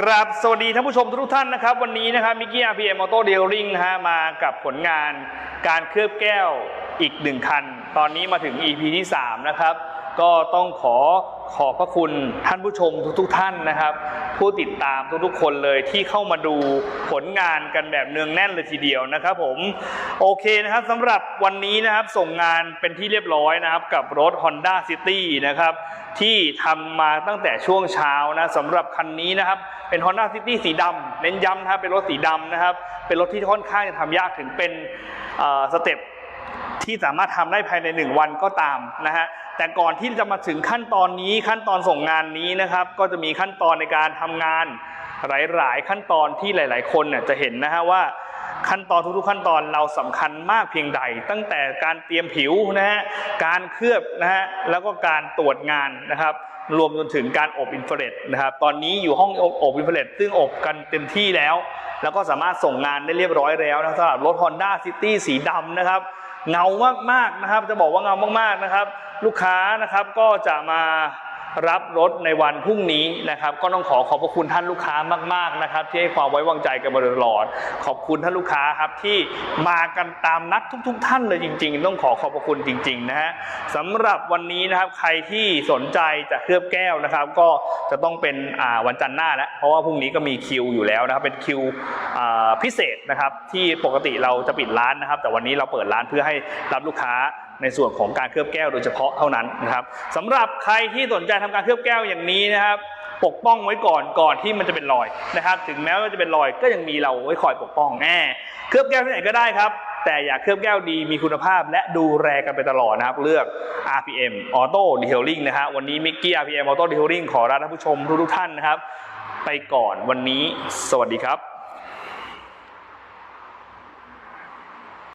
กราบสวัสดีท่านผู้ชมทุกท่านนะครับ วันนี้นะครับมิกกี้อาร์พีเอ็มออโต้เดลลิงฮะมากับผลงานการเคลือบแก้วอีกหนึ่งคัน ตอนนี้มาถึง EP ที่ 3 นะครับ ก็ต้องขอขอบพระคุณท่านผู้ชมทุกๆท่านนะครับ ผู้ติดตามทุกๆ คนเลยที่เข้ามาดูผลงานกันแบบเนืองแน่นเลยทีเดียวนะครับผมโอเคนะครับสำหรับวันนี้นะครับส่งงานเป็นที่เรียบร้อยนะครับกับรถ Honda City นะครับที่ทำมาตั้งแต่ช่วงเช้านะสำหรับคันนี้นะครับเป็น Honda City สีดำเน้นย้ำนะครับเป็นรถสีดำนะครับเป็นรถที่ค่อนข้างจะทำยากถึงเป็นสเต็ป ที่สามารถทำได้ภายใน 1 วันก็ตามนะฮะแต่ก่อนที่จะมาถึงขั้นตอนนี้ขั้นตอนส่งงานนี้นะครับก็จะมีขั้นตอนในการทำงานหลาย ๆ ขั้นตอนที่หลาย ๆ คนเนี่ยจะเห็นนะฮะว่าขั้นตอนทุกๆขั้นตอนเราสำคัญมากเพียงใด ตั้งแต่การเตรียมผิวนะฮะการเคลือบนะฮะแล้วก็การตรวจงานนะครับรวมจนถึงการอบอินฟราเรดนะครับตอนนี้อยู่ห้องอบอินฟราเรดซึ่งอบกันเต็มที่แล้ว แล้วก็สามารถส่งงานได้เรียบร้อยแล้วนะสำหรับรถ Honda City สีดำนะครับ เงามากๆนะครับ จะบอกว่าเงามากๆนะครับ ลูกค้านะครับก็จะมา รับรถในวันพรุ่งนี้นะครับ ก็ต้องขอขอบพระคุณท่านลูกค้ามาก ๆนะครับ ที่ให้ความไว้วางใจกันมาตลอด ขอบคุณท่านลูกค้าครับที่มากันตามนัดทุก ๆ ท่านเลยจริง ๆ ต้องขอขอบพระคุณจริง ๆ นะฮะสำหรับวันนี้นะครับใครที่สนใจจะเคลือบแก้วนะครับ ก็จะต้องเป็นวันจันทร์หน้าแล้วเพราะว่าพรุ่งนี้ก็มีคิวอยู่แล้วนะครับเป็นคิวพิเศษนะครับที่ปกติเราจะปิดร้านนะครับ แต่วันนี้เราเปิดร้านเพื่อให้รับลูกค้าในส่วนของการเคลือบแก้วโดยเฉพาะเท่านั้นนะครับสำหรับใครที่สนใจทำการเคลือบแก้วอย่างนี้นะครับ ปกป้องไว้ก่อนก่อนที่มันจะเป็นรอยนะครับ ถึงแม้ว่าจะเป็นรอยก็ยังมีเราไว้คอยปกป้องแน่เคลือบแก้วที่ไหนก็ได้ครับแต่อยากเคลือบแก้วดีมีคุณภาพและดูแลกันไปตลอดนะครับ เลือก RPM Auto Detailing นะฮะวันนี้มิกกี้ RPM Auto Detailing ขอลาท่านผู้ชมทุกท่านนะครับ ไปก่อนวันนี้ สวัสดีครับ